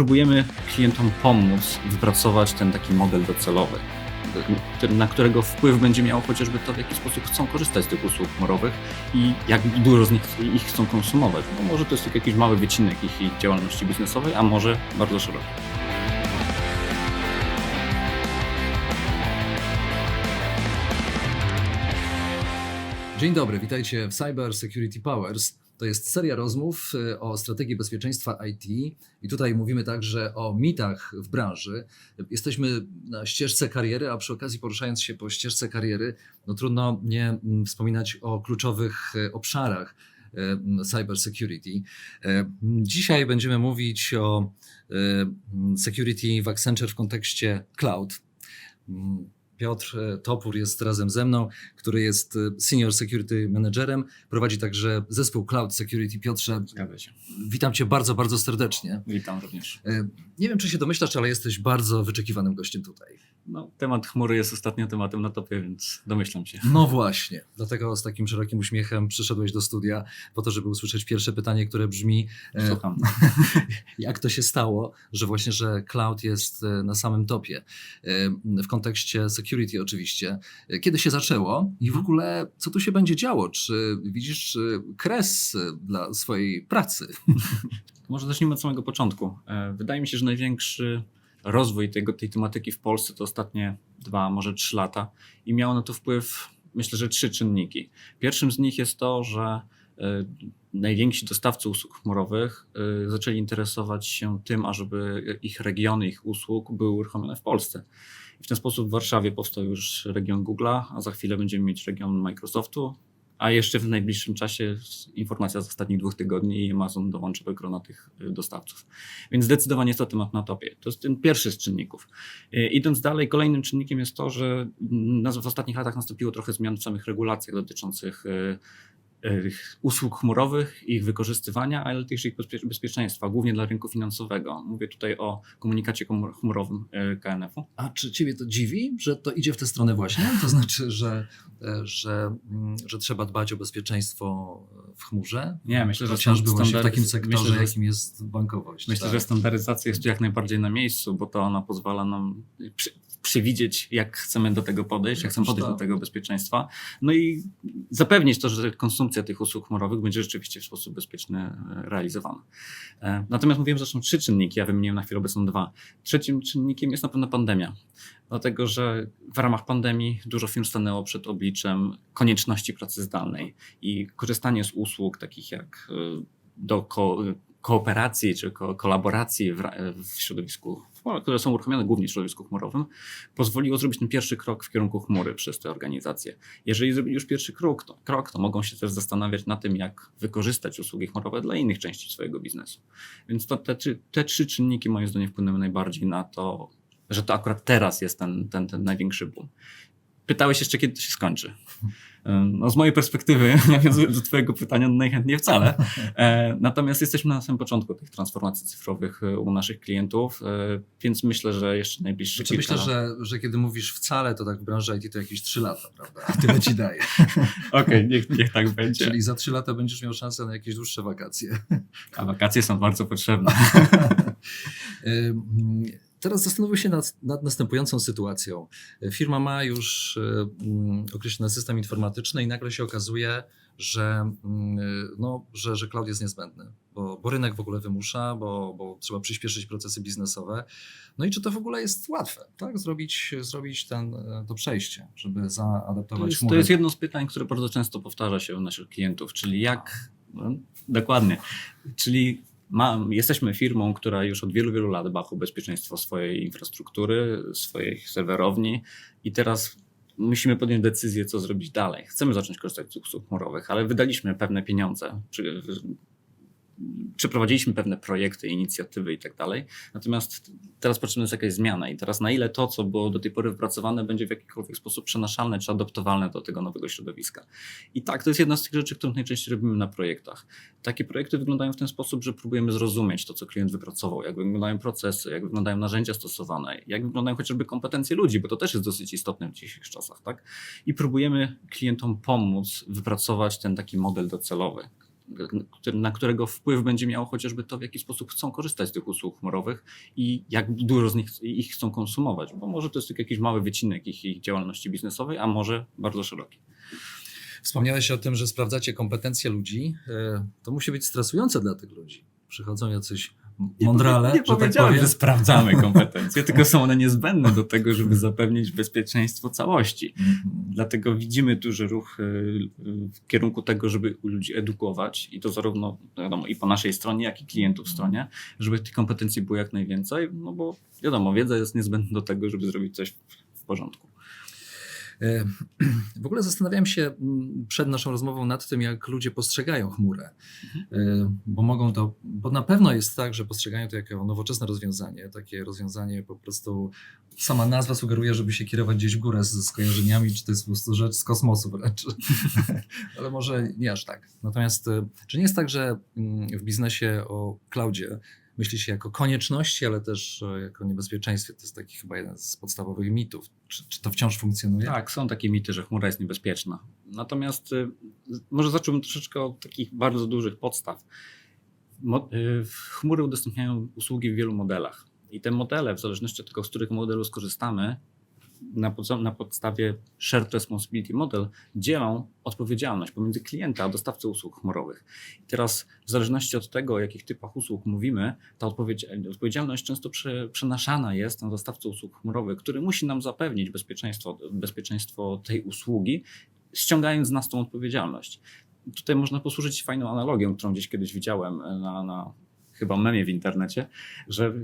próbujemy klientom pomóc wypracować ten taki model docelowy, na którego wpływ będzie miało chociażby to, w jaki sposób chcą korzystać z tych usług chmurowych i jak dużo z nich ich chcą konsumować. Bo może to jest tylko jakiś mały wycinek ich, ich działalności biznesowej, a może bardzo szeroki. Dzień dobry, witajcie w Cyber Security Powers. To jest seria rozmów y, o strategii bezpieczeństwa IT i tutaj mówimy także o mitach w branży. Jesteśmy na ścieżce kariery, a przy okazji poruszając się po ścieżce kariery, no trudno nie mm, wspominać o kluczowych y, obszarach y, mm, cyber security. Mm, Dzisiaj będziemy mówić o mm, security w Accenture w kontekście cloud. Piotr e, Topór jest razem ze mną, który jest e, Senior Security Managerem, prowadzi także zespół Cloud Security. Piotrze, Zgadza się. witam Cię bardzo, bardzo serdecznie. Witam również. E, Nie wiem, czy się domyślasz, ale jesteś bardzo wyczekiwanym gościem tutaj. No, temat chmury jest ostatnio tematem na topie, więc domyślam się. No właśnie, dlatego z takim szerokim uśmiechem przyszedłeś do studia po to, żeby usłyszeć pierwsze pytanie, które brzmi, Słucham. jak to się stało, że właśnie, że cloud jest na samym topie w kontekście security oczywiście. E, Kiedy się zaczęło i w ogóle co tu się będzie działo? Czy widzisz e, kres e, dla swojej pracy? Może zacznijmy od samego początku. Wydaje mi się, że największy rozwój tego, tej tematyki w Polsce to ostatnie dwa, może trzy lata i miało na to wpływ, myślę, że trzy czynniki. Pierwszym z nich jest to, że najwięksi dostawcy usług chmurowych zaczęli interesować się tym, ażeby ich regiony, ich usług były uruchomione w Polsce. W ten sposób w Warszawie powstał już region Google'a, a za chwilę będziemy mieć region Microsoftu, a jeszcze w najbliższym czasie informacja z ostatnich dwóch tygodni i Amazon dołączy do grona tych y, dostawców. Więc zdecydowanie jest to temat na topie. To jest ten pierwszy z czynników. Y, Idąc dalej, kolejnym czynnikiem jest to, że mm, w ostatnich latach nastąpiło trochę zmian w samych regulacjach dotyczących y, usług chmurowych, ich wykorzystywania, ale też ich bezpie- bezpieczeństwa, głównie dla rynku finansowego. Mówię tutaj o komunikacie chmurowym y, KNF-u. A czy ciebie to dziwi, że to idzie w tę stronę właśnie? To znaczy, że, e, że, mm, że trzeba dbać o bezpieczeństwo w chmurze? Nie, myślę, że Chociażby właśnie w takim sektorze, myślę, że- jakim jest bankowość. Myślę, tak? że standaryzacja jest tu jak najbardziej na miejscu, bo to ona pozwala nam przewidzieć, jak chcemy do tego podejść, jak chcemy podejść tak. do tego bezpieczeństwa. No i zapewnić to, że konsumpcja tych usług chmurowych będzie rzeczywiście w sposób bezpieczny e, realizowana. E, Natomiast mówiłem, że są trzy czynniki, ja wymieniłem na chwilę obecną dwa. Trzecim czynnikiem jest na pewno pandemia. Dlatego, że w ramach pandemii dużo firm stanęło przed obliczem konieczności pracy zdalnej i korzystanie z usług takich jak e, do kooperacji czy ko kolaboracji w, w środowisku, które są uruchomione głównie w środowisku chmurowym, pozwoliło zrobić ten pierwszy krok w kierunku chmury przez te organizacje. Jeżeli zrobili już pierwszy krok to, krok, to mogą się też zastanawiać na tym, jak wykorzystać usługi chmurowe dla innych części swojego biznesu. Więc to, te, te trzy czynniki moim zdaniem wpłynęły najbardziej na to, że to akurat teraz jest ten, ten, ten największy boom. Pytałeś jeszcze, kiedy to się skończy. No, z mojej perspektywy, nawiązując do Twojego pytania, no najchętniej wcale. E, Natomiast jesteśmy na samym początku tych transformacji cyfrowych e, u naszych klientów, e, więc myślę, że jeszcze najbliższe Znaczy, kilka myślę, że, że kiedy mówisz wcale, to tak w branży IT to jakieś 3 lata, prawda? Tyle ci daje. Okej, niech, niech tak będzie. Czyli za 3 lata będziesz miał szansę na jakieś dłuższe wakacje. A wakacje są bardzo potrzebne. Teraz zastanowię się nad, nad następującą sytuacją. Firma ma już ym, określony system informatyczny i nagle się okazuje, że, ym, no, że, że cloud jest niezbędny, bo, bo rynek w ogóle wymusza, bo, bo trzeba przyspieszyć procesy biznesowe. No i czy to w ogóle jest łatwe, tak? Zrobić, zrobić ten, to przejście, żeby To zaadaptować jest, to jest jedno z pytań, które bardzo często powtarza się u naszych klientów, czyli jak. No, dokładnie. Czyli ma, jesteśmy firmą, która już od wielu, wielu lat dba o bezpieczeństwo swojej infrastruktury, swoich serwerowni i teraz musimy podjąć decyzję, co zrobić dalej. Chcemy zacząć korzystać z usług chmurowych, ale wydaliśmy pewne pieniądze. Przeprowadziliśmy pewne projekty, inicjatywy i tak dalej. Natomiast teraz potrzebna jest jakaś zmiana i teraz na ile to, co było do tej pory wypracowane, będzie w jakikolwiek sposób przenaszalne czy adoptowalne do tego nowego środowiska. I tak, to jest jedna z tych rzeczy, którą najczęściej robimy na projektach. Takie projekty wyglądają w ten sposób, że próbujemy zrozumieć to, co klient wypracował, jak wyglądają procesy, jak wyglądają narzędzia stosowane, jak wyglądają chociażby kompetencje ludzi, bo to też jest dosyć istotne w dzisiejszych czasach, tak? I próbujemy klientom pomóc wypracować ten taki model docelowy, na którego wpływ będzie miało chociażby to, w jaki sposób chcą korzystać z tych usług chmurowych i jak dużo z nich ich chcą konsumować, bo może to jest tylko jakiś mały wycinek ich, ich działalności biznesowej, a może bardzo szeroki. Wspomniałeś o tym, że sprawdzacie kompetencje ludzi. E, To musi być stresujące dla tych ludzi. Przychodzą jacyś mądrale, nie że tak powiedziałem, powiem. że sprawdzamy kompetencje, tylko są one niezbędne do tego, żeby zapewnić bezpieczeństwo całości. Mhm. Dlatego widzimy duży ruch y, w kierunku tego, żeby ludzi edukować i to zarówno wiadomo, i po naszej stronie, jak i klientów stronie, żeby tych kompetencji było jak najwięcej, no bo wiadomo, wiedza jest niezbędna do tego, żeby zrobić coś w porządku. W ogóle zastanawiałem się mm, przed naszą rozmową nad tym, jak ludzie postrzegają chmurę. E, Bo mogą to, bo na pewno jest tak, że postrzegają to jako nowoczesne rozwiązanie. Takie rozwiązanie po prostu sama nazwa sugeruje, żeby się kierować gdzieś w górę z skojarzeniami, czy to jest po prostu rzecz z kosmosu wręcz. Ale może nie aż tak. Natomiast e, czy nie jest tak, że mm, w biznesie o cloudzie myśli się jako konieczności, ale też e, jako niebezpieczeństwie? To jest taki chyba jeden z podstawowych mitów. Czy, czy to wciąż funkcjonuje? Tak, są takie mity, że chmura jest niebezpieczna. Natomiast y, może zacznę troszeczkę od takich bardzo dużych podstaw. Y, chmury udostępniają usługi w wielu modelach. I te modele, w zależności od tego, z których modelu skorzystamy, na, pod, na podstawie Shared Responsibility Model dzielą odpowiedzialność pomiędzy klienta a dostawcę usług chmurowych. I teraz, w zależności od tego, o jakich typach usług mówimy, ta odpowiedzialność często prze, przenaszana jest na dostawcę usług chmurowych, który musi nam zapewnić bezpieczeństwo, bezpieczeństwo tej usługi, ściągając z nas tą odpowiedzialność. Tutaj można posłużyć fajną analogią, którą gdzieś kiedyś widziałem na, na chyba memie w internecie, że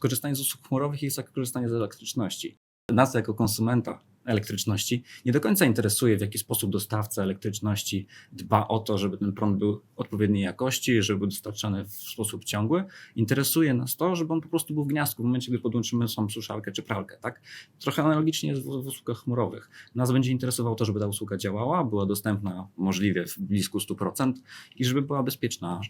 korzystanie z usług chmurowych jest jak korzystanie z elektryczności. Nas jako konsumenta elektryczności nie do końca interesuje, w jaki sposób dostawca elektryczności dba o to, żeby ten prąd był odpowiedniej jakości, żeby był dostarczany w sposób ciągły. Interesuje nas to, żeby on po prostu był w gniazdku w momencie, gdy podłączymy są suszarkę czy pralkę. Tak? Trochę analogicznie jest w, w usługach chmurowych. Nas będzie interesowało to, żeby ta usługa działała, była dostępna możliwie w blisku 100% i żeby była bezpieczna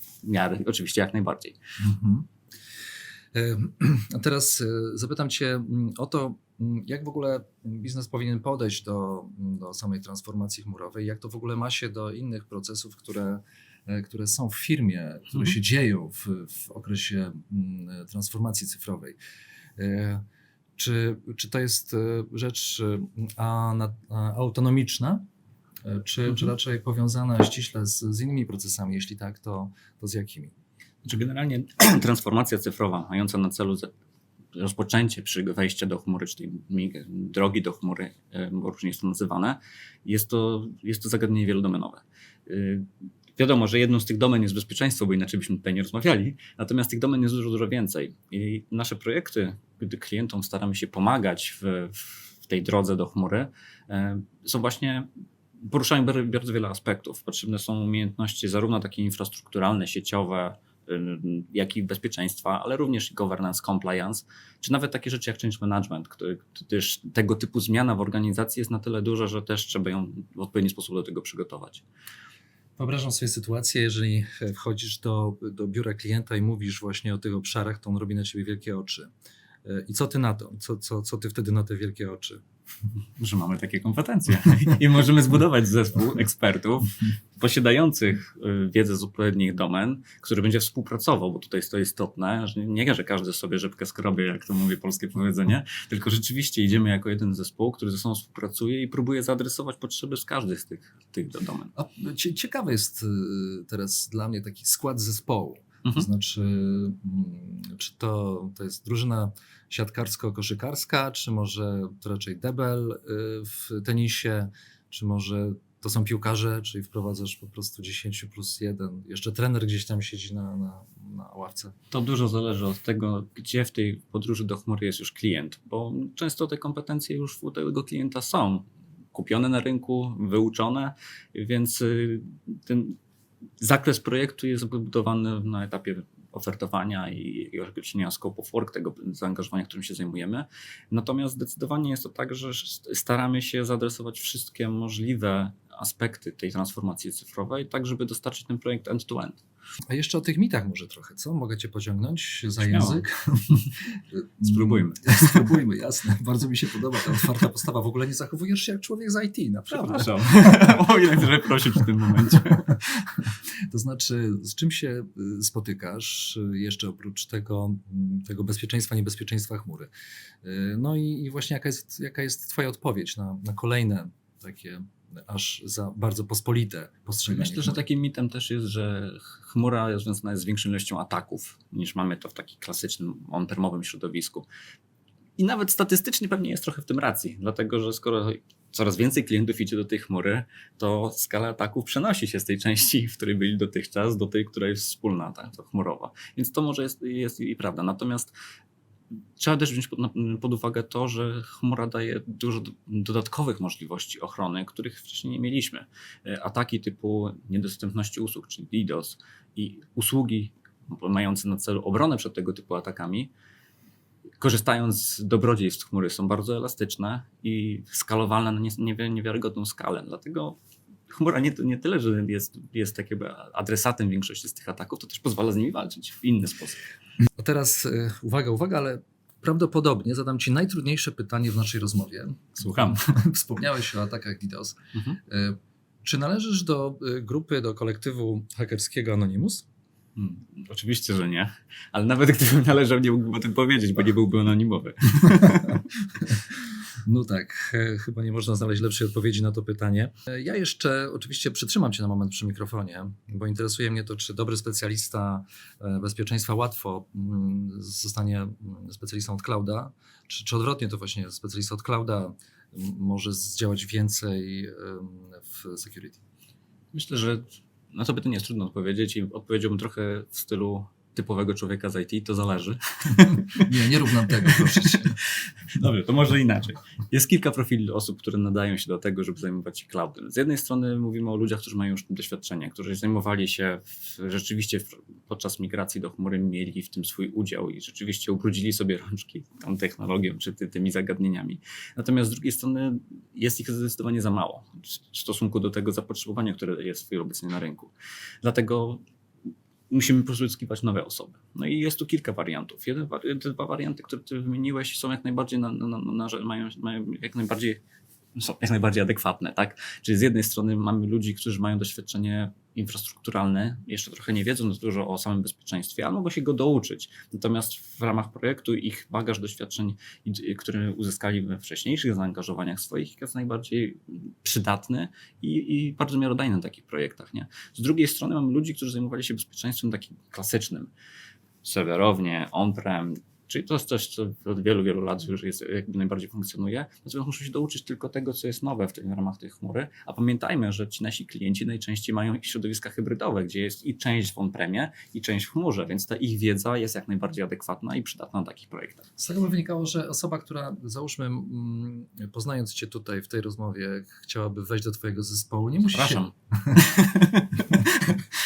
w miarę, oczywiście jak najbardziej. Mhm. A teraz e, zapytam Cię mm, o to, mm, jak w ogóle biznes powinien podejść do, do samej transformacji chmurowej, jak to w ogóle ma się do innych procesów, które, e, które są w firmie, które Mhm. się dzieją w, w okresie mm, transformacji cyfrowej. E, Czy, czy to jest rzecz a, a, autonomiczna, czy, czy Mhm. raczej powiązana ściśle z, z innymi procesami? Jeśli tak, to, to z jakimi? Znaczy generalnie transformacja cyfrowa mająca na celu rozpoczęcie przy wejścia do chmury, czy tej drogi do chmury, e, różnie jest to nazywane, jest to, jest to zagadnienie wielodomenowe. Y, Wiadomo, że jedną z tych domen jest bezpieczeństwo, bo inaczej byśmy tutaj nie rozmawiali, natomiast tych domen jest dużo, dużo więcej. I nasze projekty, gdy klientom staramy się pomagać w, w tej drodze do chmury, e, są właśnie poruszają bar- bardzo wiele aspektów. Potrzebne są umiejętności zarówno takie infrastrukturalne, sieciowe, jak i bezpieczeństwa, ale również governance, compliance, czy nawet takie rzeczy jak change management, który, gdyż tego typu zmiana w organizacji jest na tyle duża, że też trzeba ją w odpowiedni sposób do tego przygotować. Wyobrażam sobie sytuację, jeżeli wchodzisz do, do biura klienta i mówisz właśnie o tych obszarach, to on robi na ciebie wielkie oczy. E, I co ty na to? Co, co, co ty wtedy na te wielkie oczy? że mamy takie kompetencje i możemy zbudować zespół ekspertów posiadających y, wiedzę z odpowiednich domen, który będzie współpracował, bo tutaj jest to istotne, że nie, że każdy sobie rzepkę skrobie, jak to mówi polskie powiedzenie, tylko rzeczywiście idziemy jako jeden zespół, który ze sobą współpracuje i próbuje zaadresować potrzeby z każdej z tych, tych domen. A cie- ciekawy jest e, teraz dla mnie taki skład zespołu. To Mhm. znaczy, mm, czy to, to jest drużyna siatkarsko-koszykarska, czy może to raczej debel e, w tenisie, czy może to są piłkarze, czyli wprowadzasz po prostu 10 plus 1. Jeszcze trener gdzieś tam siedzi na, na, na ławce. To dużo zależy od tego, gdzie w tej podróży do chmury jest już klient, bo często te kompetencje już u tego klienta są kupione na rynku, wyuczone, więc y, ten zakres projektu jest wybudowany na etapie ofertowania i określenia scope of work, tego zaangażowania, którym się zajmujemy. Natomiast zdecydowanie jest to tak, że staramy się zaadresować wszystkie możliwe aspekty tej transformacji cyfrowej, tak żeby dostarczyć ten projekt end-to-end. A jeszcze o tych mitach może trochę, co? Mogę cię pociągnąć za Śmiało. język? Spróbujmy. Spróbujmy, jasne. Bardzo mi się podoba ta otwarta postawa. W ogóle nie zachowujesz się jak człowiek z IT, naprawdę. Przepraszam. o ile chcę prosić w tym momencie. To znaczy, z czym się y, spotykasz y, jeszcze oprócz tego, mm, tego bezpieczeństwa, niebezpieczeństwa chmury? Y, No i, i właśnie jaka jest, jaka jest Twoja odpowiedź na, na kolejne takie aż za bardzo pospolite postrzeganie? Myślę, że chmury? takim mitem też jest, że chmura związana jest z większą ilością ataków niż mamy to w takim klasycznym on-termowym środowisku. I nawet statystycznie pewnie jest trochę w tym racji, dlatego że skoro coraz więcej klientów idzie do tej chmury, to skala ataków przenosi się z tej części, w której byli dotychczas, do tej, która jest wspólna, tak, to chmurowa. Więc to może jest, jest i prawda. Natomiast trzeba też wziąć pod, uwagę to, że chmura daje dużo do- dodatkowych możliwości ochrony, których wcześniej nie mieliśmy. E, Ataki typu niedostępności usług, czyli DDoS i usługi mające na celu obronę przed tego typu atakami, korzystając z dobrodziejstw chmury, są bardzo elastyczne i skalowalne na niewiarygodną skalę. Dlatego chmura nie, nie tyle, że jest, jest tak jakby adresatem większości z tych ataków, to też pozwala z nimi walczyć w inny sposób. A teraz y, uwaga, uwaga, ale prawdopodobnie zadam Ci najtrudniejsze pytanie w naszej rozmowie. Słucham. Wspomniałeś o atakach DDoS. Mhm. Y, Czy należysz do y, grupy, do kolektywu hakerskiego Anonymous? Hmm, oczywiście, że nie. Ale nawet gdybym należał, nie mógłbym o tym powiedzieć, bo nie byłby anonimowy. No tak, e, chyba nie można znaleźć lepszej odpowiedzi na to pytanie. E, Ja jeszcze oczywiście przytrzymam Cię na moment przy mikrofonie, bo interesuje mnie to, czy dobry specjalista e, bezpieczeństwa łatwo mm, zostanie mm, specjalistą od clouda, czy, czy odwrotnie to właśnie specjalista od clouda może zdziałać więcej w security. Myślę, że na to pytanie jest trudno odpowiedzieć i odpowiedziałbym trochę w stylu typowego człowieka z IT, to zależy. Nie, nie równam tego, proszę Cię. Dobrze, to może inaczej. Jest kilka profili osób, które nadają się do tego, żeby zajmować się cloudem. Z jednej strony mówimy o ludziach, którzy mają już doświadczenie, którzy zajmowali się w, rzeczywiście w, podczas migracji do chmury, mieli w tym swój udział i rzeczywiście ubrudzili sobie rączki tą technologią czy ty, tymi zagadnieniami. Natomiast z drugiej strony jest ich zdecydowanie za mało w stosunku do tego zapotrzebowania, które jest obecnej na rynku. Dlatego musimy poszukiwać nowe osoby. No i jest tu kilka wariantów. Jeden, te dwa warianty, które ty wymieniłeś, są jak najbardziej, na, na, na, na, mają, mają jak najbardziej są jak najbardziej adekwatne, tak? Czyli z jednej strony mamy ludzi, którzy mają doświadczenie infrastrukturalne, jeszcze trochę nie wiedzą dużo o samym bezpieczeństwie, ale mogą się go douczyć. Natomiast w ramach projektu ich bagaż doświadczeń, który uzyskali we wcześniejszych zaangażowaniach swoich, jest najbardziej przydatny i, i bardzo miarodajny na takich projektach. Nie? Z drugiej strony mamy ludzi, którzy zajmowali się bezpieczeństwem takim klasycznym, serwerownie, on-prem, czyli to jest coś, co od wielu, wielu lat już jest, jakby najbardziej funkcjonuje. Natomiast muszą się douczyć tylko tego, co jest nowe w, tym, w ramach tej chmury. A pamiętajmy, że ci nasi klienci najczęściej mają środowiska hybrydowe, gdzie jest i część w on-premie, i część w chmurze, więc ta ich wiedza jest jak najbardziej adekwatna i przydatna na takich projektach. Z tego by wynikało, że osoba, która załóżmy, mm, poznając Cię tutaj w tej rozmowie, chciałaby wejść do Twojego zespołu, nie musi się... Przepraszam.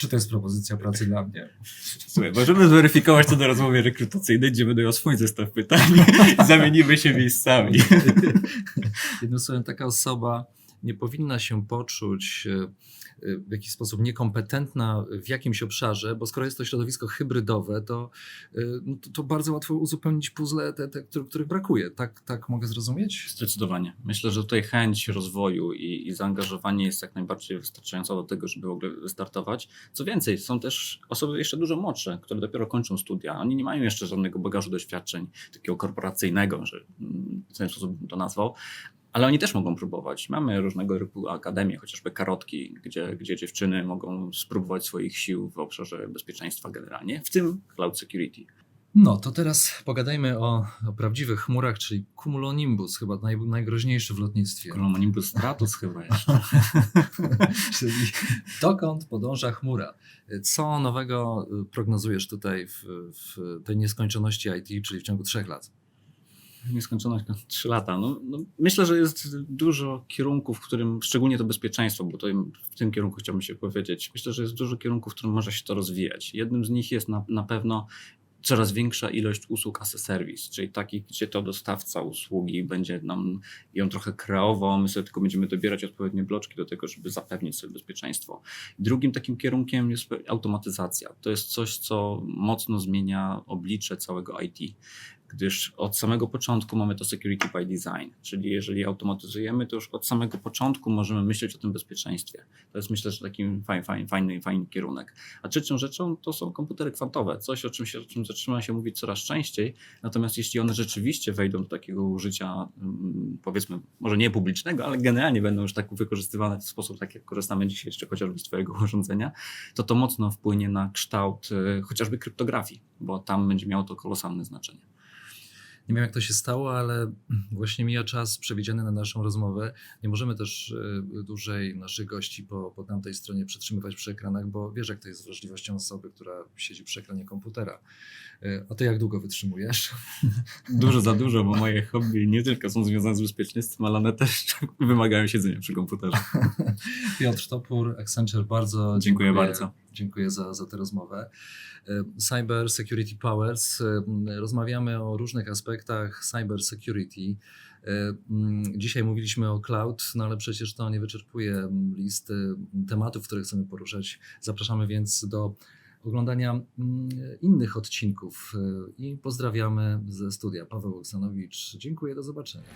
Czy to jest propozycja pracy dla mnie? Słuchaj, możemy zweryfikować to do rozmowy rekrutacyjnej, gdzie będę miał swój zestaw pytań i zamienimy się miejscami. Jednym słowem, taka osoba nie powinna się poczuć e, e, w jakiś sposób niekompetentna w jakimś obszarze, bo skoro jest to środowisko hybrydowe, to, e, no to, to bardzo łatwo uzupełnić puzzle, te, te, których- brakuje. Tak, tak mogę zrozumieć? Zdecydowanie. Myślę, że tutaj chęć rozwoju i, i zaangażowanie jest jak najbardziej wystarczająca do tego, żeby w ogóle wystartować. Co więcej, są też osoby jeszcze dużo młodsze, które dopiero kończą studia. Oni nie mają jeszcze żadnego bagażu doświadczeń takiego korporacyjnego, że mm, w ten sposób bym to nazwał. Ale oni też mogą próbować. Mamy różnego typu akademie, chociażby karotki, gdzie, gdzie dziewczyny mogą spróbować swoich sił w obszarze bezpieczeństwa generalnie, w tym cloud security. No, to teraz pogadajmy o, o prawdziwych chmurach, czyli cumulonimbus, chyba naj, najgroźniejszy w lotnictwie. Colonimbus stratus chyba jeszcze. Czyli dokąd podąża chmura? Co nowego y, prognozujesz tutaj w, w tej nieskończoności IT, czyli w ciągu trzech lat? Nieskończoność na 3 lata. No, no, myślę, że jest dużo kierunków, w którym, szczególnie to bezpieczeństwo, bo to w tym kierunku chciałbym się powiedzieć. Myślę, że jest dużo kierunków, w którym może się to rozwijać. Jednym z nich jest na, na pewno coraz większa ilość usług as a service, czyli takich, gdzie to dostawca usługi będzie nam ją trochę kreował, my sobie tylko będziemy dobierać odpowiednie bloczki do tego, żeby zapewnić sobie bezpieczeństwo. Drugim takim kierunkiem jest automatyzacja. To jest coś, co mocno zmienia oblicze całego IT gdyż od samego początku mamy to security by design, czyli jeżeli automatyzujemy, to już od samego początku możemy myśleć o tym bezpieczeństwie. To jest myślę, że taki fajny, fajny, fajny, fajny kierunek. A trzecią rzeczą to są komputery kwantowe, coś o czym, się, o czym zaczyna się mówić coraz częściej, natomiast jeśli one rzeczywiście wejdą do takiego użycia, mm, powiedzmy, może nie publicznego, ale generalnie będą już tak wykorzystywane w sposób, tak jak korzystamy dzisiaj jeszcze chociażby z Twojego urządzenia, to to mocno wpłynie na kształt y, chociażby kryptografii, bo tam będzie miało to kolosalne znaczenie. Nie wiem, jak to się stało, ale właśnie mija czas przewidziany na naszą rozmowę. Nie możemy też e, dłużej naszych gości po, po tamtej stronie przytrzymywać przy ekranach, bo wiesz, jak to jest z wrażliwością osoby, która siedzi przy ekranie komputera. E, A ty jak długo wytrzymujesz? Dużo za dużo, bo moje hobby nie tylko są związane z bezpieczeństwem, ale one też wymagają siedzenia przy komputerze. Piotr Topór, Accenture, bardzo Dziękuję bardzo. Dziękuję za, za tę rozmowę. E, Cyber Security Powers. e, Rozmawiamy o różnych aspektach cyber security. E, mm, Dzisiaj mówiliśmy o cloud, no ale przecież to nie wyczerpuje mm, listy tematów, które chcemy poruszać. Zapraszamy więc do oglądania mm, innych odcinków i pozdrawiamy ze studia. Paweł Oksanowicz. Dziękuję, do zobaczenia.